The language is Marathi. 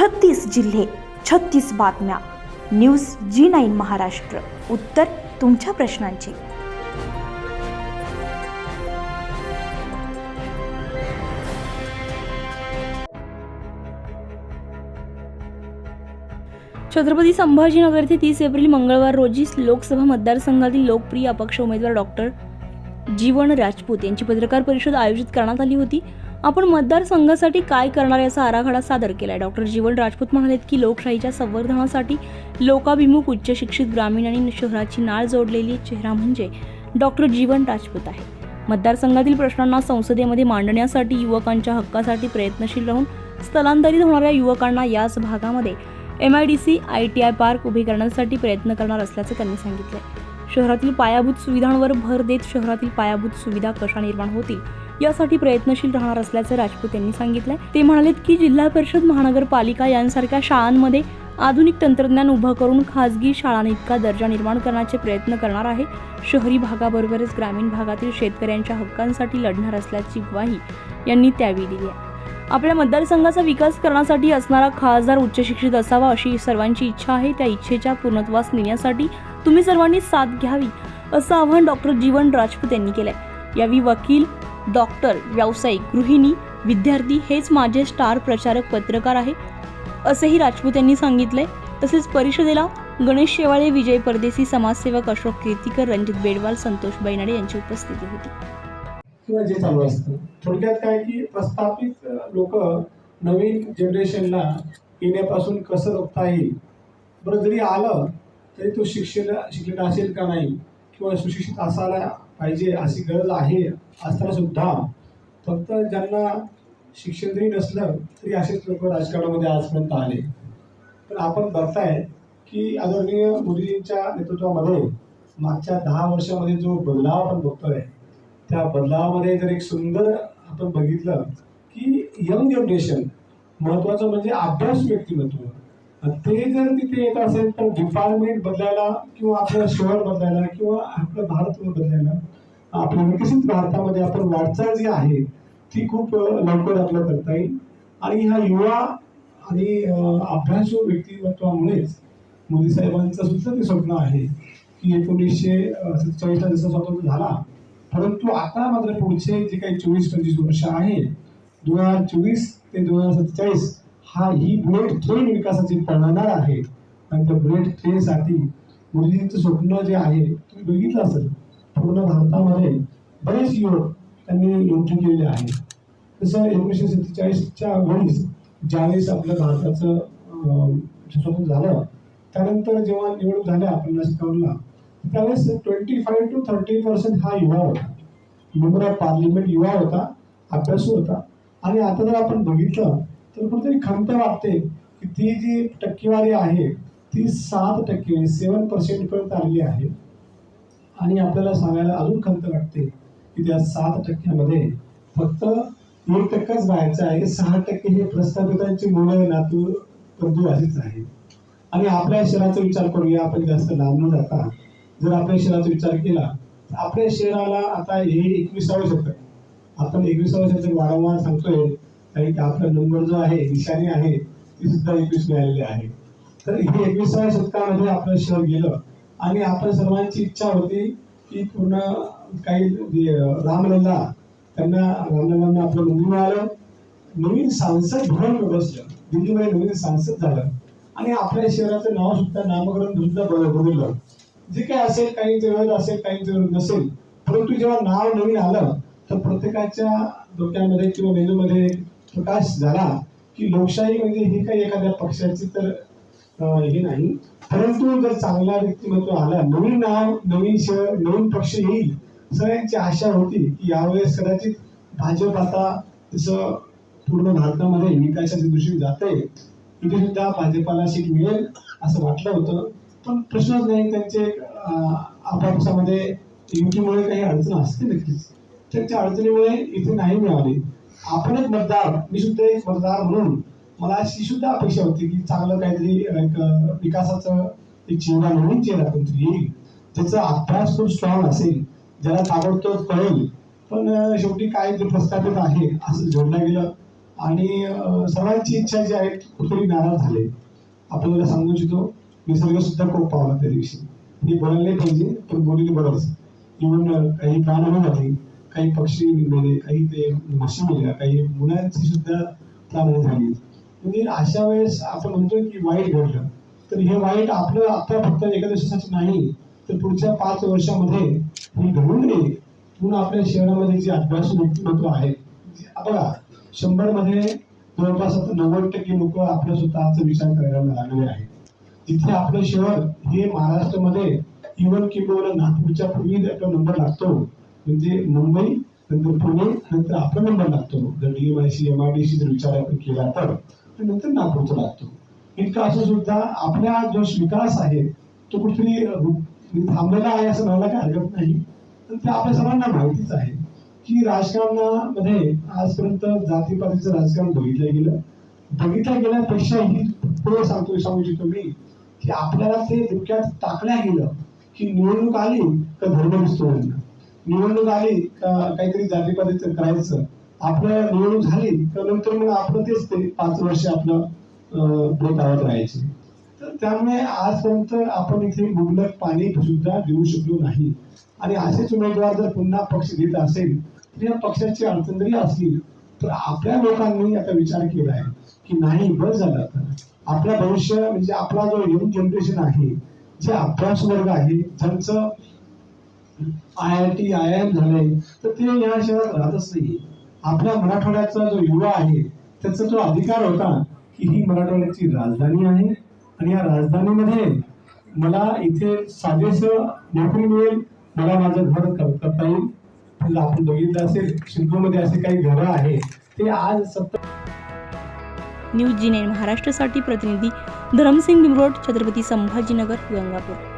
छत्तीस जिल्हे छत्तीस बातम्या. News G nine Maharashtra. उत्तर तुमच्या प्रश्नांची. छत्रपती संभाजीनगर ते तीस एप्रिल मंगळवार रोजी लोकसभा मतदारसंघातील लोकप्रिय अपक्ष उमेदवार डॉक्टर जीवन राजपूत यांची पत्रकार परिषद आयोजित करण्यात आली होती. आपण मतदारसंघासाठी काय करणार याचा आराखडा सादर केलाय. डॉक्टर जीवन राजपूत म्हणालेत की लोकशाहीच्या संवर्धनासाठी लोकाभिमुख उच्च शिक्षित ग्रामीण आणि शहराची नाळ जोडलेली चेहरा म्हणजे डॉक्टर जीवन राजपूत आहे. मतदारसंघातील प्रश्नांना संसदेमध्ये मांडण्यासाठी युवकांच्या हक्कासाठी प्रयत्नशील राहून स्थलांतरित होणाऱ्या युवकांना याच भागामध्ये M I D C I T I park उभे करण्यासाठी प्रयत्न करणार असल्याचं त्यांनी सांगितलं शहरातील पायाभूत सुविधांवर भर देत शहरातील पायाभूत सुविधा कशा निर्माण होतील? यासाठी प्रयत्नशील राहणार असल्याचं राजपूत यांनी सांगितलंय. ते म्हणालेत की जिल्हा परिषद महानगरपालिका यांसारख्या शाळांमध्ये आधुनिक तंत्रज्ञान उभं करून खाजगी शाळांइतका दर्जा निर्माण करण्याचे प्रयत्न करणार आहे. शहरी भागाबरोबरच ग्रामीण भागातील शेतकऱ्यांच्या हक्कांसाठी लढणार असल्याची ग्वाही यांनी त्यावेळी दिली आहे. आपल्या मतदारसंघाचा विकास करण्यासाठी असणारा खासदार उच्च शिक्षित असावा अशी सर्वांची इच्छा आहे. त्या इच्छेच्या पूर्णत्वास नेण्यासाठी तुम्ही सर्वांनी साथ घ्यावी असं आवाहन डॉक्टर जीवन राजपूत यांनी केलंय. यावेळी वकील डॉक्टर व्यावसायिक गृहिणी विद्यार्थी हेच माझे स्टार प्रचारक पत्रकार आहे असेही राजपूत यांनी सांगितलंय. तसेच परिषदेला गणेश शेवाळे विजय परदेसी समाजसेवक अशोक कीर्तीकर रणजित बेडवाल संतोष बैनाडे यांची उपस्थिती होती. किंवा जे चालू असतं. थोडक्यात काय की प्रस्थापित लोक नवीन जनरेशनला येण्यापासून कसं रोखता येईल? बरं जरी आलं तरी तो शिक्षण शिकलेला असेल का नाही? किंवा सुशिक्षित असायला पाहिजे अशी गरज आहे असताना सुद्धा फक्त ज्यांना शिक्षण जरी नसलं तरी असेच लोक राजकारणामध्ये आजपर्यंत आले. पण आपण बघताय की आदरणीय मोदीजींच्या नेतृत्वामध्ये मागच्या दहा वर्षामध्ये जो बदलाव आपण बघतोय त्या बदलावामध्ये जर एक सुंदर आपण बघितलं की यंग जनरेशन महत्वाचं म्हणजे अभ्यास व्यक्तिमत्व. ते जर तिथे येत असेल तर डिपार्टमेंट बदलायला किंवा आपलं शहर बदलायला किंवा आपलं भारत बदलायला आपल्या विकसित भारतामध्ये आपण वाटचाल जी आहे ती खूप लवकर आपल्याला करता येईल. आणि हा युवा आणि अभ्यास अभ्यासू व्यक्तिमत्वामुळेच मोदी साहेबांचं सुद्धा ते स्वप्न आहे की एकोणीसशे सत्तेचाळीसला जसा स्वातंत्र्य झाला परंतु आता मात्र पुढचे जे काही चोवीस पंचवीस वर्ष आहे दोन हजार चोवीस ते दोन हजार सत्तेचाळीस हा ही बुलेट ट्रेन विकासाची पळणार आहे. आणि त्या बुलेट ट्रेनसाठी मोदीजींचं स्वप्न जे आहे तुम्ही बघितलं असेल पूर्ण भारतामध्ये बरेच युवक त्यांनी एंट्री केलेली आहे तसं एकोणीसशे सत्तेचाळीसच्या वेळीस ज्यावेळेस आपल्या भारताचं अं, झालं त्यानंतर जेव्हा निवडणूक झाल्या पन्नास एकावन्नला त्यावेळेस twenty five to thirty percent हा युवा होता. मेंबर ऑफ पार्लिमेंट युवा होता अभ्यासू होता. आणि आता जर आपण बघितलं तर कुठेतरी खंत वाटते की ती जी टक्केवारी आहे ती सात टक्के सेवन पर्सेंटपर्यंत आलेली आहे. आणि आपल्याला सांगायला अजून खंत वाटते की त्या सात टक्क्यामध्ये फक्त एक टक्काच बाहेरचं आहे. सहा टक्के हे प्रस्थापितांची मुलं नातू बंधू अशीच आहे. आणि आपल्या शहराचा विचार करूया आपण जास्त लांब न जाता. जर आपल्या शहराचा विचार केला तर आपल्या शहराला आता हे एकविसावं शतक आपण एकविसावं शतक वारंवार सांगतोय आणि आपला नंबर जो आहे निशाणी आहे ती सुद्धा एकवीस मिळालेली आहे. तर हे एकविसाव्या शतकामध्ये आपलं शहर गेलं. आणि आपल्या सर्वांची इच्छा होती की पूर्ण काही रामलल्ला त्यांना रामलल्लांना आपलं मंदिर मिळालं. नवीन सांसद भवन बसलं. दिल्लीमध्ये नवीन सांसद झालं. आणि आपल्या शहराचं नाव सुद्धा नामकरण सुद्धा बदललं. जे काही असेल काही वेळ असेल काही वेळ नसेल परंतु जेव्हा नाव नवीन आलं तर प्रत्येकाच्या डोक्यामध्ये किंवा मेंदूमध्ये प्रकाश झाला की लोकशाही म्हणजे ही काही एखाद्या पक्षाची तर हे नाही. परंतु जर चांगला व्यक्तिमत्व आला नवीन नाव नवीन शहर नवीन पक्ष येईल सगळ्यांची आशा होती की यावेळेस कदाचित भाजप आता जसं पूर्ण भारतामध्ये विकासाच्या दृष्टीने जाते. तिथे सुद्धा भाजपाला सीट मिळेल असं वाटलं होतं. पण प्रश्नच नाही त्यांचे आपापसामध्ये युतीमुळे काही अडचण असते नक्कीच. त्यांच्या अडचणीमुळे इथे नाही मिळाली. आपण एक मतदार मी सुद्धा एक मतदार म्हणून मला अशी सुद्धा अपेक्षा होती की चांगलं काहीतरी एक विकासाचं एक चेहरा नवीन चेहरा कोणतरी येईल. ज्याचा अभ्यास खूप स्ट्रॉंग असेल ज्याला ताबडतोब कळेल. पण शेवटी काय जे प्रस्थापित आहे असं जोडलं गेलं. आणि सर्वांची इच्छा जी आहे कुठेतरी नाराज झाले. आपण सांगू इच्छितो निसर्ग सुद्धा खूप पावला त्या दिवशी. हे बोलायला नाही पाहिजे पण बोललेली बरंच इव्हन काही प्राणी झाली काही पक्षी निघाले काही ते म्हशी मेल्या काही मुलांची सुद्धा प्राणी झाली. म्हणजे अशा वेळेस आपण म्हणतो की वाईट घडलं. तर हे वाईट आपलं आता फक्त एका दिवसासाठी नाही तर पुढच्या पाच वर्षामध्ये हे घडून नये म्हणून आपल्या शहरामध्ये जे अभ्यासू व्यक्तिमत्व आहे बघा शंभरमध्ये जवळपास आता नव्वद टक्के लोक आपल्या स्वतःचा विचार करायला लागलेले आहेत. जिथे आपलं शहर हे महाराष्ट्रामध्ये इव्हन किंवा नागपूरच्या पूर्वी आपला नंबर लागतो. म्हणजे मुंबई नंतर पुणे नंतर आपला नंबर लागतो. जर डीएमआयसी सी जर विचार आपण केला तर नंतर नागपूरचा लागतो. इतकं असं सुद्धा आपला जो विकास आहे तो कुठेतरी म्हणजे थांबलेला आहे असं म्हणायला काही हरकत नाही. पण ते आपल्या सर्वांना माहितीच आहे की राजकारणामध्ये आजपर्यंत जातीपातीचं राजकारण बघितलं गेलं. बघितलं गेल्यापेक्षाही पुढे सांगतो सांगू इच्छितो मी की आपल्याला ते डोक्यात टाकल्या गेलं की निवडणूक आली का धर्म दिसतो यांना निवडणूक आली का काहीतरी जातीपातीचं करायचं आपलं निवडणूक झाली तर नंतर मग आपलं तेच ते पाच वर्ष आपलं अं, राहायचे. तर त्यामुळे आजपर्यंत आपण इथे मुबलक पाणी सुद्धा देऊ शकलो नाही. आणि असेच उमेदवार जर पुन्हा पक्ष देत असेल तर या पक्षाची अडचण जरी असली तर आपल्या लोकांनी आता विचार केला आहे की नाही बस झालं आता. आपलं भविष्य म्हणजे आपला जो यंग जनरेशन आहे जे अभ्यास वर्ग आहे ज्यांचं I I T I M झाले तर ते या शहरात राहतच नाही आपल्या मराठवाड्याचा जो युवा आहे त्याचा जो अधिकार होता की ही मराठवाड्याची राजधानी आहे. आणि या राजधानीमध्ये मला इथे साधेस नोकरी मिळेल मला माझं घर करता येईल. आपण बघितलं असेल शिल्पमध्ये असे काही घरं आहे ते आज सत्तर न्यूज जी महाराष्ट्रासाठी प्रतिनिधी धरमसिंग बिमरोड छत्रपती संभाजीनगर गंगापूर.